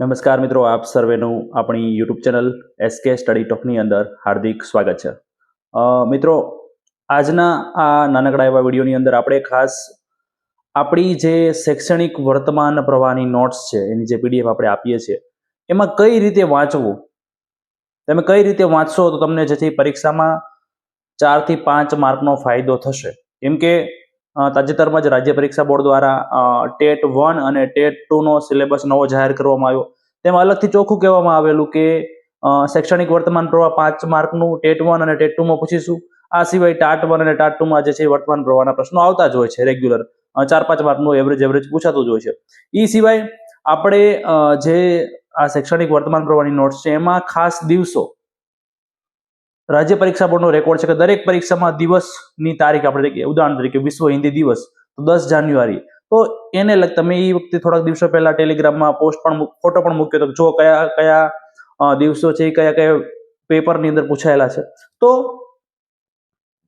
નમસ્કાર મિત્રો, આપ સર્વેનું આપણી યુટ્યુબ ચેનલ એસકે સ્ટડી ટોકની અંદર હાર્દિક સ્વાગત છે. મિત્રો, આજના આ નાનકડા એવા વિડીયોની અંદર આપણે ખાસ આપણી જે શૈક્ષણિક વર્તમાન પ્રવાહની નોટ્સ છે, એની જે પીડીએફ આપણે આપીએ છીએ, એમાં કઈ રીતે વાંચવું? તમે કઈ રીતે વાંચશો તો તમને જેથી પરીક્ષામાં ચારથી પાંચ માર્કનો ફાયદો થશે. કેમ કે તાજેતરમાં જ રાજ્ય પરીક્ષા બોર્ડ દ્વારા ટેટ વન અને ટેટ ટુનો સિલેબસ નવો જાહેર કરવામાં આવ્યો. તેમાં અલગથી ચોખ્ખું કહેવામાં આવેલું કે શૈક્ષણિક વર્તમાન પ્રવાહ પાંચ માર્કનું ટેટ વન અને ટેટ ટુમાં પૂછીશું. આ સિવાય ટાટ વન અને ટાટ ટુમાં જે છે વર્તમાન પ્રવાહના પ્રશ્નો આવતા જ હોય છે, રેગ્યુલર. ચાર પાંચ માર્કનું એવરેજ એવરેજ પૂછાતું જ હોય છે. એ સિવાય આપણે જે આ શૈક્ષણિક વર્તમાન પ્રવાહની નોટ્સ છે, એમાં ખાસ દિવસો રાજ્ય પરીક્ષા બોર્ડનો રેકોર્ડ છે કે દરેક પરીક્ષામાં દિવસની તારીખ આપણે. ઉદાહરણ તરીકે વિશ્વ હિન્દી દિવસ, તો દસ જાન્યુઆરી. તો એને તમે એ વખતે થોડાક દિવસો પહેલા ટેલિગ્રામમાં પોસ્ટ પણ ફોટો પણ મૂક્યો તો જો કયા કયા દિવસો છે કયા કયા પેપરની અંદર પૂછાયેલા છે. તો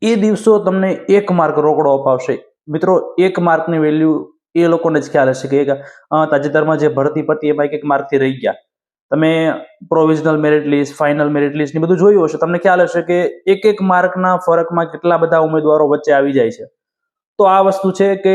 એ દિવસો તમને એક માર્ક રોકડો અપાવશે. મિત્રો, એક માર્કની વેલ્યુ એ લોકોને જ ખ્યાલ હશે કે તાજેતરમાં જે ભરતી પતી એમાં એક એક માર્કથી રહી ગયા. તમે provisional merit list final merit list ને બધું જોયું હશે. તમને ખ્યાલ હશે કે એક એક માર્કના ફરકમાં કેટલા બધા ઉમેદવારો વચ્ચે આવી જાય છે. તો આ વસ્તુ છે કે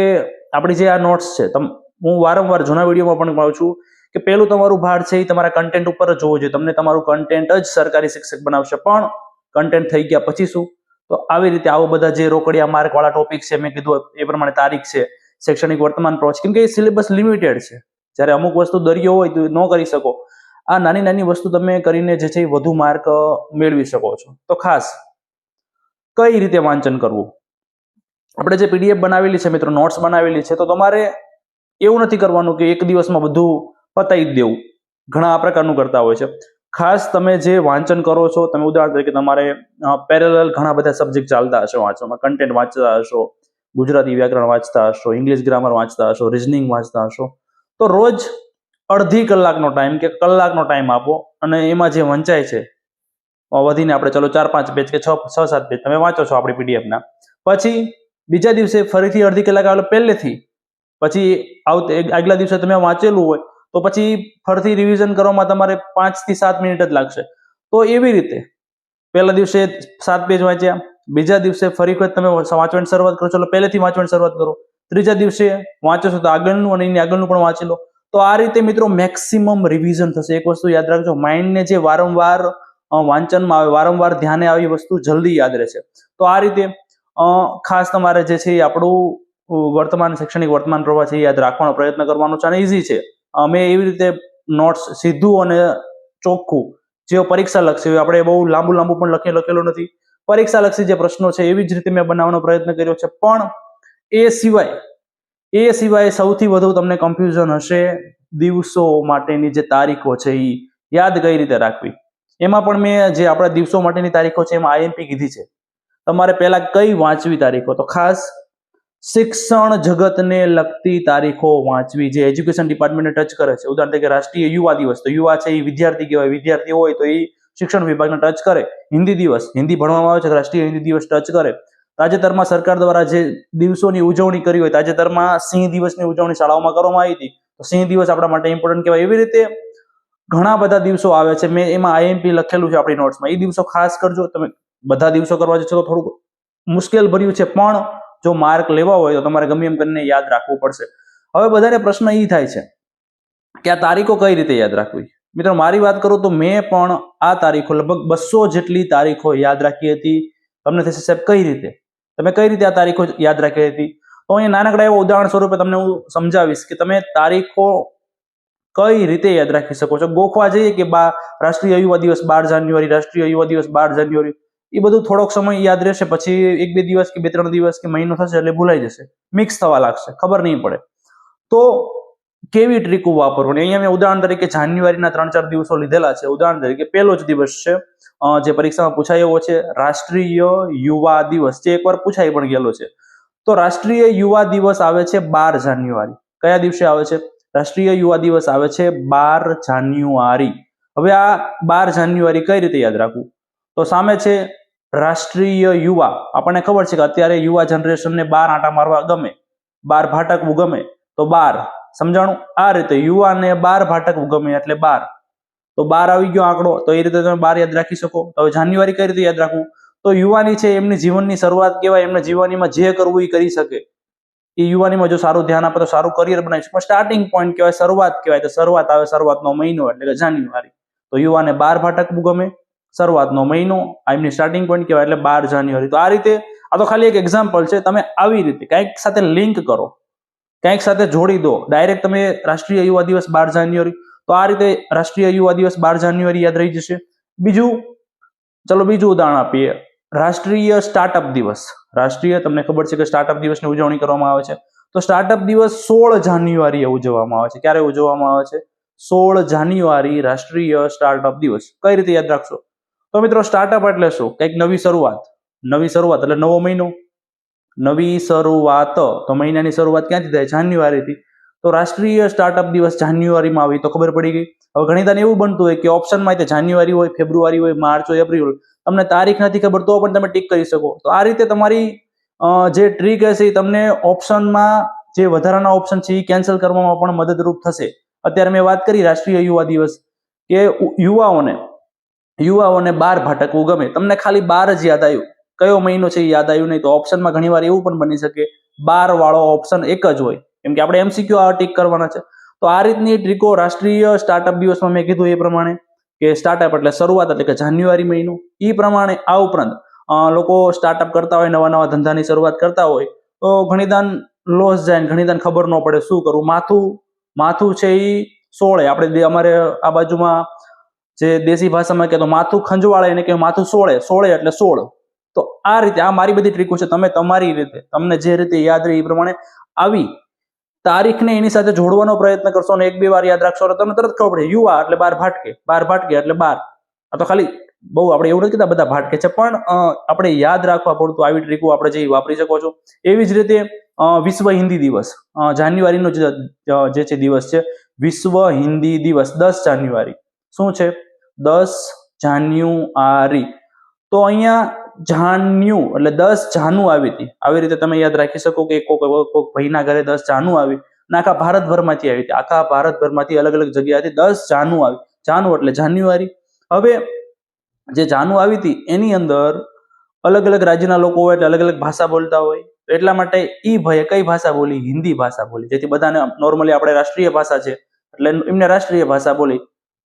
આપણી જે આ નોટ્સ છે, તમ, હું વારંવાર જૂના વિડીયોમાં પણ કહું છું કે પહેલું તમારું ભાર છે એ તમારા કન્ટેન્ટ ઉપર જ જોવું જોઈએ. તમને તમારું કન્ટેન્ટ જ સરકારી શિક્ષક બનાવશે, પણ કન્ટેન્ટ થઈ ગયા પછી શું? તો આવી રીતે આવો બધા જે રોકડિયા માર્કવાળા ટોપિક છે, મેં કીધું એ પ્રમાણે તારીખ છે, શૈક્ષણિક વર્તમાન પ્રોચ કેમ કે એ સિલેબસ લિમિટેડ છે. જ્યારે અમુક વસ્તુ દરિયો હોય તો ન કરી શકો. આ નાની નાની વસ્તુ તમે કરીને જે છે એ વધુ માર્ક મેળવી શકો છો. તો ખાસ, કઈ રીતે વાંચન કરવું? આપણે જે પીડીએફ બનાવેલી છે મિત્રો નોટ્સ બનાવેલી છે, તો તમારે એવું નથી કરવાનું કે એક દિવસમાં બધું પતાવી જ દેવું. ઘણા આ પ્રકારનું કરતા હોય છે. ખાસ તમે જે વાંચન કરો છો, તમે ઉદાહરણ તરીકે તમારે પેરેલલ ઘણા બધા સબ્જેક્ટ ચાલતા હશો વાંચવામાં. કન્ટેન્ટ વાંચતા હશો, ગુજરાતી વ્યાકરણ વાંચતા હશો ઇંગ્લિશ ગ્રામર વાંચતા હશો રિઝનિંગ વાંચતા હશો. તો રોજ અડધી કલાકનો ટાઈમ કે કલાકનો ટાઈમ આપો અને એમાં જે વંચાય છે વધીને આપણે ચલો ચાર પાંચ પેજ કે છ છ, સાત પેજ તમે વાંચો છો આપણી પીડીએફના પછી બીજા દિવસે ફરીથી અડધી કલાક આવે પહેલેથી, પછી આવતે આગલા દિવસે તમે વાંચેલું હોય, તો પછી ફરીથી રિવિઝન કરવામાં તમારે પાંચથી સાત મિનિટ જ લાગશે. તો એવી રીતે, પહેલા દિવસે સાત પેજ વાંચ્યા, બીજા દિવસે ફરી વખત તમે વાંચવાની શરૂઆત કરો ચલો પહેલેથી વાંચવાની શરૂઆત કરો. ત્રીજા દિવસે વાંચો છો તો આગળનું અને એની આગળનું પણ વાંચી લો. તો આ રીતે મિત્રો મેક્સિમમ રિવિઝન થશે. એક વસ્તુ યાદ રાખજો માઇન્ડને જે વારંવાર વાંચનમાં આવે, વારંવાર ધ્યાને આવી વસ્તુ જલ્દી યાદ રહેશે. તો આ રીતે ખાસ તમારે જે છે એ આપણું વર્તમાન શૈક્ષણિક વર્તમાન પ્રવાહ છે એ યાદ રાખવાનો પ્રયત્ન કરવાનો છે અને ઇઝી છે. અમે એવી રીતે નોટ્સ સીધું અને ચોખ્ખું જે પરીક્ષા લક્ષી હોય, આપણે બહુ લાંબુ લાંબુ પણ લખી, લખેલું નથી. પરીક્ષા લક્ષી જે પ્રશ્નો છે એવી જ રીતે મેં બનાવવાનો પ્રયત્ન કર્યો છે. પણ એ સિવાય એ સિવાય સૌથી વધુ તમને કન્ફ્યુઝન હશે દિવસો માટેની જે તારીખો છે એ યાદ કઈ રીતે રાખવી? એમાં પણ મેં જે આપણા દિવસો માટેની તારીખો છે એમાં આઈએમપી કીધી છે. તમારે પહેલા કઈ વાંચવી તારીખો? તો ખાસ શિક્ષણ જગતને લગતી તારીખો વાંચવી, જે એજ્યુકેશન ડિપાર્ટમેન્ટને ટચ કરે છે. ઉદાહરણ તરીકે રાષ્ટ્રીય યુવા દિવસ, તો યુવા છે એ વિદ્યાર્થી કહેવાય, વિદ્યાર્થી હોય તો એ શિક્ષણ વિભાગને ટચ કરે. હિન્દી દિવસ, હિન્દી ભણવામાં આવે છે રાષ્ટ્રીય હિન્દી દિવસ ટચ કરે. તાજેતરમાં સરકાર દ્વારા જે દિવસોની ઉજવણી કરી હોય, તાજેતરમાં સિંહ દિવસની ઉજવણી શાળાઓમાં કરવામાં આવી હતી. તો સિંહ દિવસ આપણા માટે ઇમ્પોર્ટન્ટ કહેવાય. એવી રીતે ઘણા બધા દિવસો આવે છે. મેં એમાં આઈએમપી લખેલું છે આપણી નોટ્સમાં એ દિવસો ખાસ કરજો. તમે બધા દિવસો કરવા જશો તો થોડુંક મુશ્કેલ ભર્યું છે. પણ જો માર્ક લેવા હોય તો તમારે ગમે એમ કરીને યાદ રાખવું પડશે. હવે બધાને પ્રશ્ન એ થાય છે કે આ તારીખો કઈ રીતે યાદ રાખવી? મિત્રો, મારી વાત કરું તો મેં પણ આ તારીખો લગભગ બસો જેટલી તારીખો યાદ રાખી હતી. તમને થશે સાહેબ કઈ રીતે? તમે કઈ રીતે આ તારીખો યાદ રાખી હતી? તો અહીંયા નાનકડા એવા ઉદાહરણ સ્વરૂપે તમને હું સમજાવીશ કે તમે તારીખો કઈ રીતે યાદ રાખી શકો છો? ગોખવા જઈએ કે બા, રાષ્ટ્રીય યુવા દિવસ બાર જાન્યુઆરી, રાષ્ટ્રીય યુવા દિવસ બાર જાન્યુઆરી. એ બધું થોડોક સમય યાદ રહેશે, પછી એક બે દિવસ કે બે ત્રણ દિવસ કે મહિનો થશે એટલે ભૂલાઈ જશે. મિક્સ થવા લાગશે, ખબર નહીં પડે. તો કેવી ટ્રીકો વાપરવાની? અહીંયા મેં ઉદાહરણ તરીકે જાન્યુઆરીના ત્રણ ચાર દિવસો લીધેલા છે. ઉદાહરણ તરીકે પહેલો જ દિવસ છે. જે પરીક્ષામાં પૂછાય એવો છે, રાષ્ટ્રીય યુવા દિવસ. જે એકવાર પૂછાઈ પણ ગયેલો છે. તો રાષ્ટ્રીય યુવા દિવસ આવે છે બાર જાન્યુઆરી. કયા દિવસે આવે છે? રાષ્ટ્રીય યુવા દિવસ આવે છે બાર જાન્યુઆરી. હવે આ બાર જાન્યુઆરી કઈ રીતે યાદ રાખવું? તો સામે છે, રાષ્ટ્રીય યુવા. આપણને ખબર છે કે અત્યારે યુવા જનરેશનને બાર આંટા મારવા ગમે. બાર ભાટકવું ગમે. તો બાર. સમજાણું? આ રીતે યુવાને બાર ભાટક ગમે એટલે બાર. તો બાર આવી ગયો આંકડો. તો એ રીતે તમે બાર યાદ રાખી શકો. તો હવે જાન્યુઆરી કઈ રીતે યાદ રાખવું? તો યુવાની છે એમની જીવનની શરૂઆત કહેવાય. એમને જીવનીમાં જે કરવું એ કરી શકે. એ યુવાનીમાં જો સારું ધ્યાન આપે તો સારું કરિયર બનાવી શકે. સ્ટાર્ટિંગ પોઈન્ટ કહેવાય, શરૂઆત કહેવાય. તો શરૂઆત આવે શરૂઆતનો મહિનો એટલે કે જાન્યુઆરી. તો યુવાને બાર ભાટક ગમે, શરૂઆતનો મહિનો, આ એમની સ્ટાર્ટિંગ પોઈન્ટ કહેવાય એટલે બાર જાન્યુઆરી. તો આ રીતે, આ તો ખાલી એક એક્ઝામ્પલ છે. તમે આવી રીતે કંઈક સાથે લિંક કરો. કંઈક સાથે જોડી દો. ડાયરેક્ટ તમે રાષ્ટ્રીય યુવા દિવસ બાર જાન્યુઆરી. તો આ રીતે રાષ્ટ્રીય યુવા દિવસ બાર જાન્યુઆરી યાદ રહી જશે. બીજું, ચલો બીજું ઉદાહરણ આપીએ. રાષ્ટ્રીય સ્ટાર્ટઅપ દિવસ. રાષ્ટ્રીય, તમને ખબર છે કે સ્ટાર્ટઅપ દિવસની ઉજવણી કરવામાં આવે છે. તો સ્ટાર્ટઅપ દિવસ સોળ જાન્યુઆરીએ ઉજવવામાં આવે છે. ક્યારે ઉજવવામાં આવે છે? સોળ જાન્યુઆરી રાષ્ટ્રીય સ્ટાર્ટઅપ દિવસ. કઈ રીતે યાદ રાખશો? તો મિત્રો સ્ટાર્ટઅપ એટલે શું? કંઈક નવી શરૂઆત. નવી શરૂઆત એટલે નવો મહિનો. નવી શરૂઆત, તો મહિનાની શરૂઆત ક્યાંથી થાય? જાન્યુઆરીથી. તો રાષ્ટ્રીય સ્ટાર્ટઅપ દિવસ જાન્યુઆરીમાં આવી, તો ખબર પડી ગઈ? હવે ઘણી તને એવું બનતું હોય કે ઓપ્શનમાં જાન્યુઆરી હોય, ફેબ્રુઆરી હોય, માર્ચ હોય, એપ્રિલ તમને તારીખ નથી ખબર, તો પણ તમે ટીક કરી શકો. તો આ રીતે તમારી જે ટ્રીક હશે એ તમને ઓપ્શનમાં જે વધારાના ઓપ્શન છે એ કેન્સલ કરવામાં પણ મદદરૂપ થશે. અત્યારે મેં વાત કરી રાષ્ટ્રીય યુવા દિવસ, કે યુવાઓને યુવાઓને બાર ભટકવું ગમે. તમને ખાલી બાર જ યાદ આવ્યું. કયો મહિનો છે યાદ આવ્યું નહીં તો ઓપ્શનમાં ઘણીવાર એવું પણ બની શકે, બાર વાળો ઓપ્શન એક જ હોય. કેમ કે આપણે એમસીક્યુ આ ટીક કરવાના છે. તો આ રીતની ટ્રીકો રાષ્ટ્રીય સ્ટાર્ટઅપ દિવસમાં મેં કીધું એ પ્રમાણે, કે સ્ટાર્ટઅપ એટલે શરૂઆત એટલે કે જાન્યુઆરી મહિનો એ પ્રમાણે આ ઉપરાંત લોકો સ્ટાર્ટઅપ કરતા હોય, નવા નવા ધંધાની શરૂઆત કરતા હોય, તો ઘણીદાન લોસ જાય ને ઘણીદાન ખબર ન પડે શું કરવું. માથું માથું છે એ સોળે. આપણે અમારે આ બાજુમાં જે દેશી ભાષામાં કહેતો માથું ખંજવાળે એને કે માથું સોળે. સોળે એટલે સોળ. તો આ રીતે, આ મારી બધી ટ્રીકો છે, તમે તમારી રીતે, તમને જે રીતે યાદ રહે એ પ્રમાણે આવી તારીખને એની સાથે જોડવાનો પ્રયત્ન કરશો અને એક બે વાર યાદ રાખશો તમને તરત ખબર પડે, યુવા એટલે બાર ભાટકે બાર ભાટકે એટલે બાર. આ તો ખાલી બહુ આપણે એવું નથી કીધા બધા ભાટકે છે, પણ આપણે યાદ રાખવા પડતું આવી ટ્રીકો આપણે જે વાપરી શકો છો. એવી જ રીતે વિશ્વ હિન્દી દિવસ જાન્યુઆરીનો જે છે દિવસ છે, વિશ્વ હિન્દી દિવસ, દસ જાન્યુઆરી. શું છે? દસ જાન્યુઆરી. તો અહીંયા જાન્યુ, એટલે દસ જાનુ આવી હતી. આવી રીતે તમે યાદ રાખી શકો કે કોક કોક ભાઈના ઘરે દસ જાનુ આવી અને આખા ભારતભરમાંથી આવી હતી. આખા ભારતભરમાંથી અલગ અલગ જગ્યાએથી દસ જાનુ આવી. જાનુ એટલે જાન્યુઆરી. હવે જે જાનુ આવી હતી, એની અંદર અલગ અલગ રાજ્યના લોકો હોય એટલે અલગ અલગ ભાષા બોલતા હોય. એટલા માટે ઈ ભાઈએ કઈ ભાષા બોલી? હિન્દી ભાષા બોલી. જેથી બધાને નોર્મલી આપણે રાષ્ટ્રીય ભાષા છે, એટલે એમને રાષ્ટ્રીય ભાષા બોલી.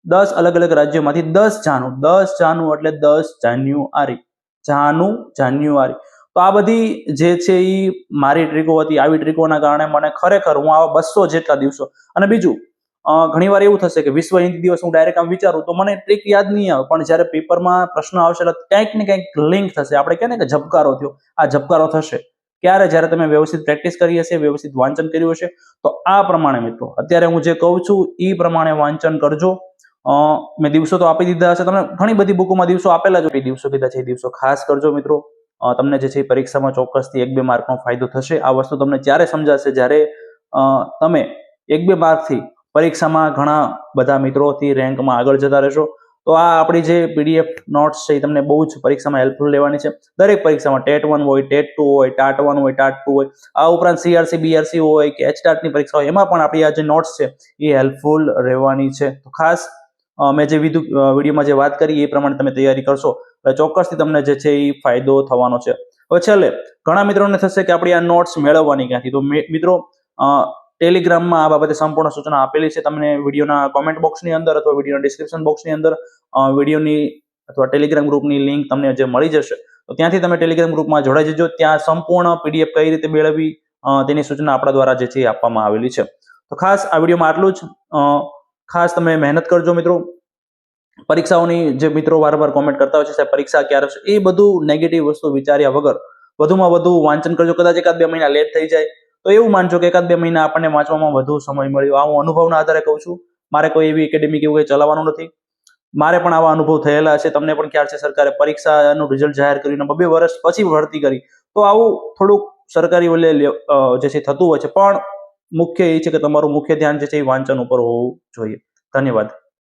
દસ અલગ અલગ રાજ્યોમાંથી દસ જાનુ. દસ જાનુ એટલે દસ જાન્યુઆરી. જાનુ, જાન્યુઆરી. તો આ બધી જે છે એ મારી ટ્રીકો હતી, આવી ટ્રીકોના કારણે મને ખરેખર હું આવા બસો જેટલા દિવસો અને બીજું ઘણી ઘણીવાર એવું થશે કે વિશ્વ હિન્દી દિવસ હું ડાયરેક્ટ આમ વિચારું તો મને ટ્રીક યાદ નહીં આવે. પણ જ્યારે પેપરમાં પ્રશ્ન આવશે એટલે કંઈક ને કંઈક લિંક થશે. આપણે કહે ને કે ઝબકારો થયો. આ ઝબકારો થશે. ક્યારે? જ્યારે તમે વ્યવસ્થિત પ્રેક્ટિસ કરી હશે, વ્યવસ્થિત વાંચન કર્યું હશે. તો આ પ્રમાણે મિત્રો, અત્યારે હું જે કહું છું એ પ્રમાણે વાંચન કરજો. મેં દિવસો તો આપી દીધા હશે. તમને ઘણી બધી બુકોમાં દિવસો આપેલા જ એ દિવસો કીધા છે, એ દિવસો ખાસ કરજો મિત્રો. તમને જે છે એ પરીક્ષામાં ચોક્કસથી એક બે માર્કનો ફાયદો થશે. આ વસ્તુ તમને ત્યારે સમજાશે જ્યારે તમે એક બે માર્કથી પરીક્ષામાં ઘણા બધા મિત્રોથી રેન્કમાં આગળ જતા રહેશો. તો આ આપણી જે પીડીએફ નોટ્સ છે એ તમને બહુ જ પરીક્ષામાં હેલ્પફુલ લેવાની છે. દરેક પરીક્ષામાં ટેટ વન હોય, ટેટ ટુ હોય, ટાટ વન હોય, ટાટ ટુ હોય, આ ઉપરાંત સીઆરસી બીઆરસી હોય કે એચટાટની પરીક્ષા હોય, એમાં પણ આપણી આ જે નોટ્સ છે એ હેલ્પફુલ રહેવાની છે. તો ખાસ મેં જે વિધુ વિડીયોમાં જે વાત કરી એ પ્રમાણે તમે તૈયારી કરશો. એટલે ચોક્કસથી તમને જે છે એ ફાયદો થવાનો છે. હવે છેલ્લે, ઘણા મિત્રોને થશે કે આપણી આ નોટ્સ મેળવવાની ક્યાંથી? તો મિત્રો ટેલિગ્રામમાં આ બાબતે સંપૂર્ણ સૂચના આપેલી છે. તમને વિડીયોના કોમેન્ટ બોક્સની અંદર અથવા વિડીયોના ડિસ્ક્રિપ્શન બોક્સની અંદર વિડીયોની અથવા ટેલિગ્રામ ગ્રુપની લિંક તમને જે મળી જશે. તો ત્યાંથી તમે ટેલિગ્રામ ગ્રુપમાં જોડાઈ જજો. ત્યાં સંપૂર્ણ પીડીએફ કઈ રીતે મેળવવી તેની સૂચના આપણા દ્વારા જે છે આપવામાં આવેલી છે. તો ખાસ આ વિડીયોમાં આટલું જ. ખાસ તમે મહેનત કરજો મિત્રો. પરીક્ષાઓની જે મિત્રો વારંવાર કોમેન્ટ કરતા હોય છે, સાહેબ, પરીક્ષા ક્યારે છે એ બધું નેગેટિવ વસ્તુ વિચાર્યા વગર વધુમાં વધુ વાંચન કરજો. કદાચ એકાદ બે મહિના લેટ થઈ જાય, તો એવું માનજો કે એકાદ બે મહિના આપણને વાંચવામાં વધુ સમય મળ્યો. આ હું અનુભવના આધારે કહું છું. મારે કોઈ એવી એકેડેમી કેવું કંઈ ચલાવવાનું નથી. મારે પણ આવા અનુભવ થયેલા છે. તમને પણ ખ્યાલ છે, સરકારે પરીક્ષાનું રિઝલ્ટ જાહેર કરીને બબે વર્ષ પછી ભરતી કરી. તો આવું થોડુંક સરકારી ઓલે જે છે, થતું હોય છે. પણ મુખ્ય એ છે કે તમારું મુખ્ય ધ્યાન જે છે એ વાંચન ઉપર હોવું જોઈએ. ધન્યવાદ.